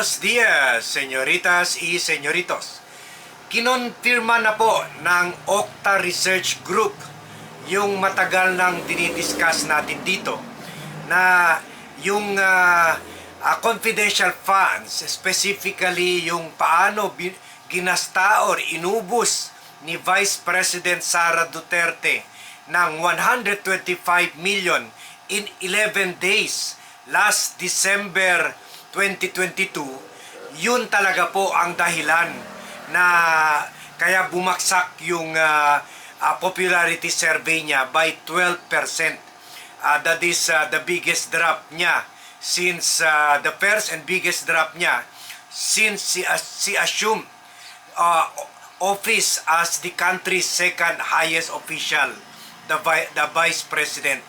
Buenos días, señoritas y señoritos. Kinonfirma na po ng Okta Research Group yung matagal nang dinidiscuss natin dito na yung ah, ah, confidential funds, specifically yung paano ginasta or inubos ni Vice President Sara Duterte ng 125 million in 11 days last December 2022, yun talaga po ang dahilan na kaya bumaksak yung ah, ah, popularity survey niya by 12%. Ah, that is ah, the biggest drop niya since ah, the first and biggest drop niya since si, as si assumed uh, office as the country's second highest official, the, the Vice President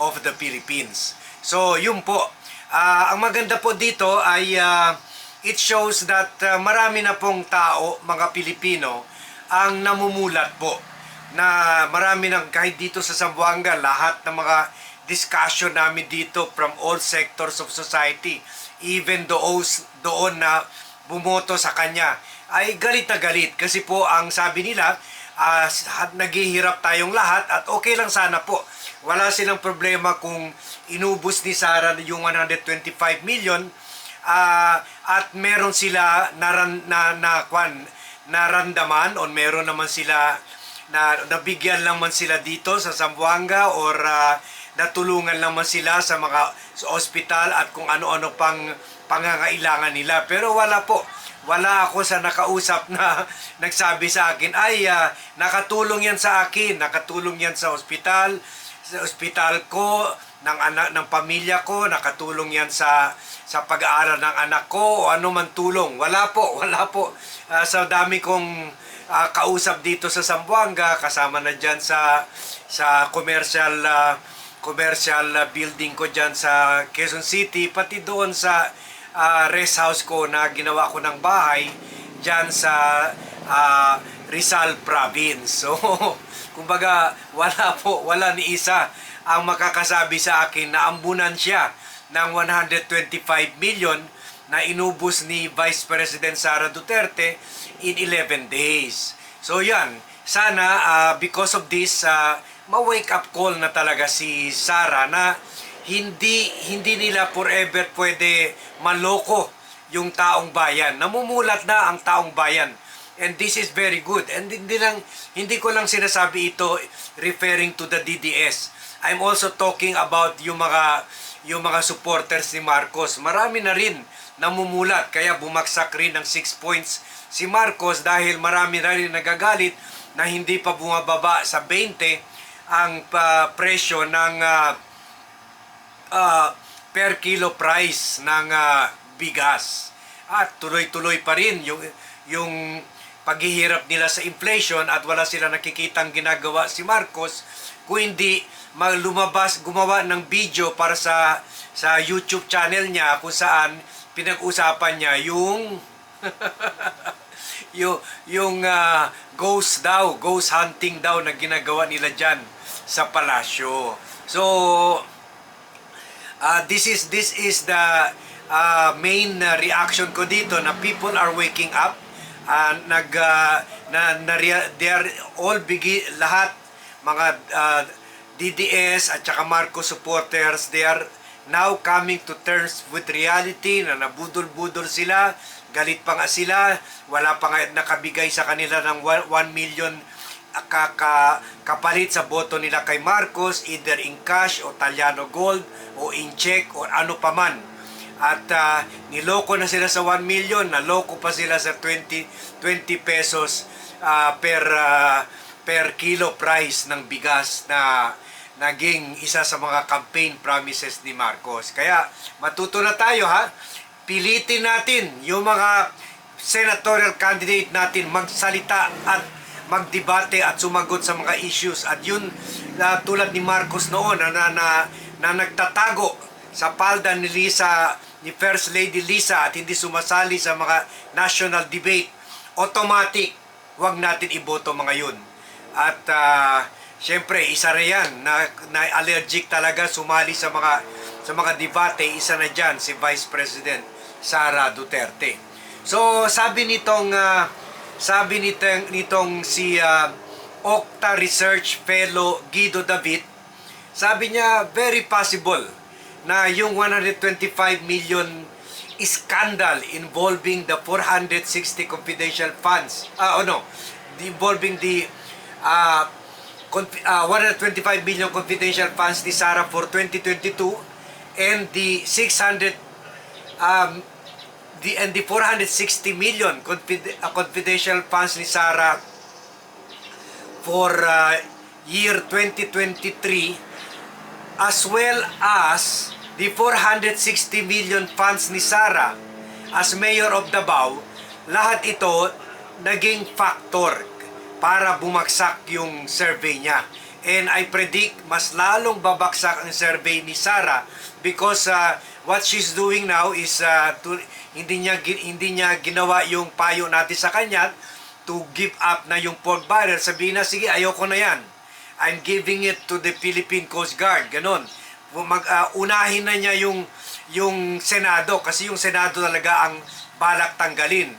of the Philippines. So, yun po. Ah, ang maganda po dito ay ah, it shows that ah, marami na pong tao, mga Pilipino, ang namumulat po na marami ng kahit dito sa Zamboanga, lahat ng mga discussion namin dito from all sectors of society, even those doon na bumoto sa kanya, ay galit na galit kasi po ang sabi nila, ah, naghihirap tayong lahat at okay lang sana po. Wala silang problema kung inubos ni Sara yung 125 million ah, at meron sila naran, na, na, kwan, narandaman o meron naman sila na nabigyan lang man sila dito sa Zamboanga or ah, natulungan lang man sila sa mga sa ospital at kung ano-ano pang pangangailangan nila. Pero wala po. Wala ako sa nakausap na nagsabi sa akin, ay, ah, nakatulong yan sa akin, nakatulong yan sa ospital, sa ospital ko, ng anak ng pamilya ko, nakatulong yan sa sa pag-aaral ng anak ko o ano man tulong. Wala po, wala po. Ah, sa dami kong ah, kausap dito sa Zamboanga, kasama na diyan sa sa commercial ah, commercial ah, building ko diyan sa Quezon City, pati doon sa ah, rest house ko na ginawa ko ng bahay diyan sa ah, Rizal Province. So, kumbaga, wala po, wala ni isa ang makakasabi sa akin na ambunan siya ng 125 million na inubos ni Vice President Sara Duterte in 11 days. So yan, sana ah, because of this, ah, ma-wake up call na talaga si Sara na hindi hindi nila forever pwede maloko yung taong bayan. Namumulat na ang taong bayan. And this is very good. And hindi lang hindi ko lang sinasabi ito referring to the DDS. I'm also talking about yung mga yung mga supporters ni Marcos. Marami na rin namumulat kaya bumagsak rin ng 6 points si Marcos dahil marami na rin nagagalit na hindi pa bumababa sa 20 ang pa presyo ng ah, ah, per kilo price ng ah, bigas. At tuloy-tuloy pa rin yung yung paghihirap nila sa inflation at wala sila nakikitang ginagawa si Marcos mag- lumabas gumawa ng video para sa sa YouTube channel niya kung saan pinag-usapan niya yung yung yung ah, ghost daw, ghost hunting daw na ginagawa nila diyan sa palasyo. So uh, this is this is the uh, main uh, reaction ko dito na people are waking up uh, nag uh, na, na they are all bigi lahat mga uh, DDS at saka Marcos supporters they are now coming to terms with reality na nabudol-budol sila galit pa nga sila wala pa nga nakabigay sa kanila ng 1 million kaka, kapalit sa boto nila kay Marcos either in cash o Taliano Gold o in check o ano pa man. At ah, niloko na sila sa 1 million, naloko pa sila sa 20 20 pesos ah, per ah, per kilo price ng bigas na naging isa sa mga campaign promises ni Marcos. Kaya matuto na tayo ha. Pilitin natin yung mga senatorial candidate natin magsalita at magdebate at sumagot sa mga issues at yun na tulad ni Marcos noon na, na, na, na nagtatago sa palda ni Lisa ni First Lady Lisa at hindi sumasali sa mga national debate automatic wag natin iboto mga yun at ah, syempre isa na yan na, na allergic talaga sumali sa mga sa mga debate isa na dyan si Vice President Sara Duterte. So sabi nitong ah, sabi nitong, nitong si ah, Okta Research Fellow Guido David, sabi niya very possible na yung 125 million scandal involving the 460 confidential funds, ah oh no, involving the conf- ah, 125 million confidential funds ni Sara for 2022 and the 600 um, the and the 460 million confid- uh, confidential funds ni Sara for uh, year 2023 as well as the 460 million funds ni Sara as mayor of Davao lahat ito naging factor para bumagsak yung survey niya. And I predict mas lalong babagsak ang survey ni Sara because uh, what she's doing now is uh, to, hindi niya hindi niya ginawa yung payo natin sa kanya to give up na yung pork barrel. Sabihin na sige ayoko na yan I'm giving it to the Philippine Coast Guard. Ganon. Mag uh, unahin na niya yung yung Senado kasi yung Senado talaga ang balak tanggalin.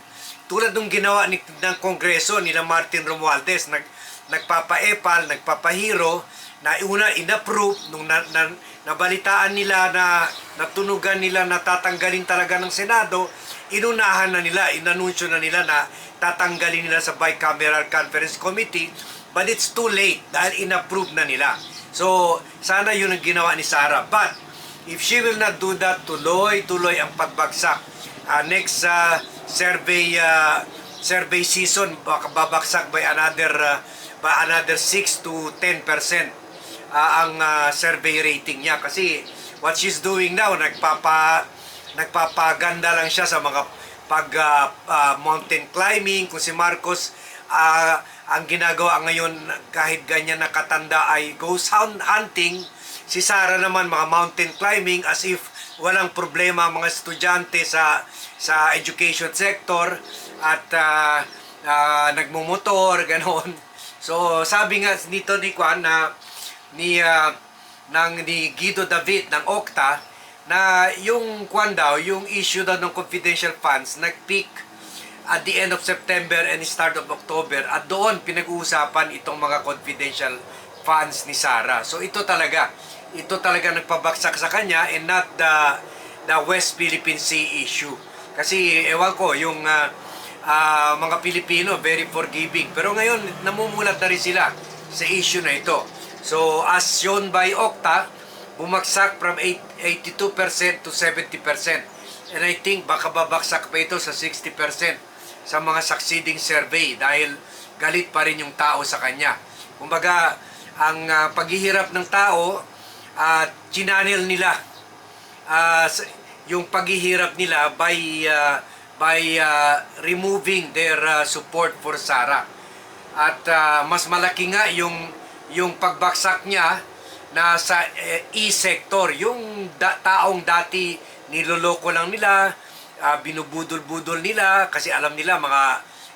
Tulad ng ginawa ni, ng Kongreso nila Martin Romualdez nag nagpapaepal nagpapahiro na una inapprove nung na, na, nabalitaan nila na natunugan nila na tatanggalin talaga ng Senado inunahan na nila inanunsyo na nila na tatanggalin nila sa bicameral conference committee but it's too late dahil inapprove na nila. So sana yun ang ginawa ni Sara but if she will not do that tuloy-tuloy ang pagbagsak. Uh, next uh, survey uh, survey season baka babagsak by another uh, by another 6 to 10 percent uh, ang uh, survey rating niya. Kasi what she's doing now nagpapa nagpapaganda lang siya sa mga pag uh, uh, mountain climbing. Kung si Marcos uh, ang ginagawa ngayon kahit ganyan nakatanda ay ghost hunt- hunting. Si Sara naman mga mountain climbing as if walang problema mga estudyante sa sa education sector at uh, uh, nagmumotor ganon. So sabi nga nito ni Juan na ni uh, ng ni Guido David ng Okta na yung Juan daw yung issue daw ng confidential funds nag-peak at the end of September and start of October at doon pinag-uusapan itong mga confidential funds ni Sara. So ito talaga, ito talaga nagpabagsak sa kanya and not the the West Philippine Sea issue. Kasi ewan ko, yung ah, ah, mga Pilipino very forgiving. Pero ngayon namumulat na rin sila sa issue na ito. So as shown by Okta, bumagsak from 8, 82% to 70%. And I think baka babagsak pa ito sa 60% sa mga succeeding survey dahil galit pa rin yung tao sa kanya. Kumbaga, ang ah, paghihirap ng tao at chinanel nila s- yung paghihirap nila by ah, by ah, removing their ah, support for Sara. At ah, mas malaki nga yung yung pagbaksak niya na sa eh, e-sector, yung da- taong dati niloloko lang nila, ah, binubudol-budol nila kasi alam nila mga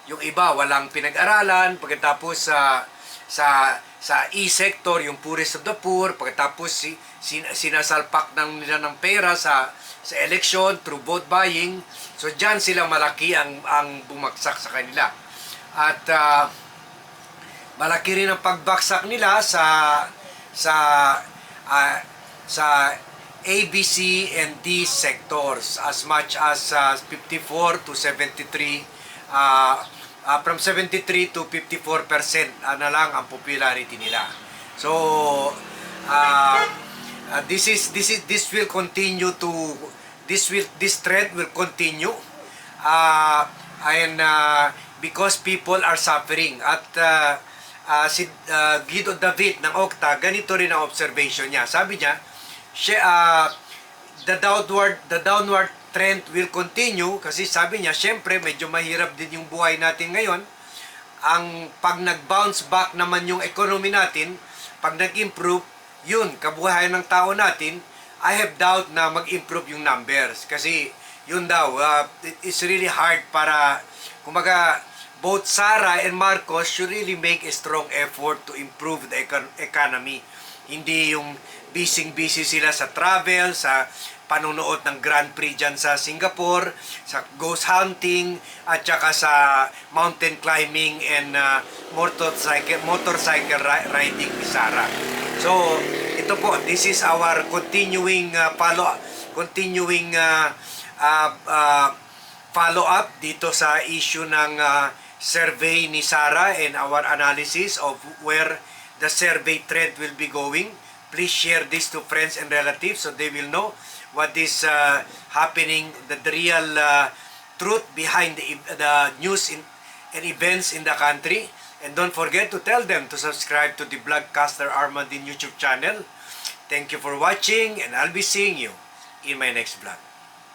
yung iba walang pinag-aralan. Pagkatapos sa sa sa e-sector yung poorest of the poor pagkatapos si, sin, sinasalpak ng nila ng pera sa sa election through vote buying. So diyan sila malaki ang ang bumagsak sa kanila. At ah, malaki rin ang pagbaksak nila sa sa ah, sa ABC and D sectors as much as ah, 54 to 73 ah, ah, from 73 to 54 percent na lang ang popularity nila. So ah, ah, this is this is this will continue to this will this trend will continue uh, and uh, because people are suffering at uh, uh, si uh, Guido David ng Okta ganito rin ang observation niya sabi niya uh, the downward the downward trend will continue kasi sabi niya syempre medyo mahirap din yung buhay natin ngayon ang pag nag-bounce back naman yung economy natin, pag nag-improve, yun, kabuhayan ng tao natin, I have doubt na mag-improve yung numbers. Kasi yun daw, uh, it- it's really hard para, kumbaga, both Sara and Marcos should really make a strong effort to improve the econ- economy. Hindi yung busy-busy sila sa travel, sa panunood ng Grand Prix dyan sa Singapore, sa ghost hunting, at saka sa mountain climbing and uh, motorcycle, motorcycle ri- riding ni Sarah. So, ito po, this is our continuing uh, follow continuing uh, uh, uh, follow up dito sa issue ng uh, survey ni Sarah and our analysis of where the survey trend will be going. Please share this to friends and relatives so they will know what is uh, happening, the, the real uh, truth behind the, the news in, and events in the country. And don't forget to tell them to subscribe to the Blogcaster Armandin YouTube channel. Thank you for watching and I'll be seeing you in my next vlog.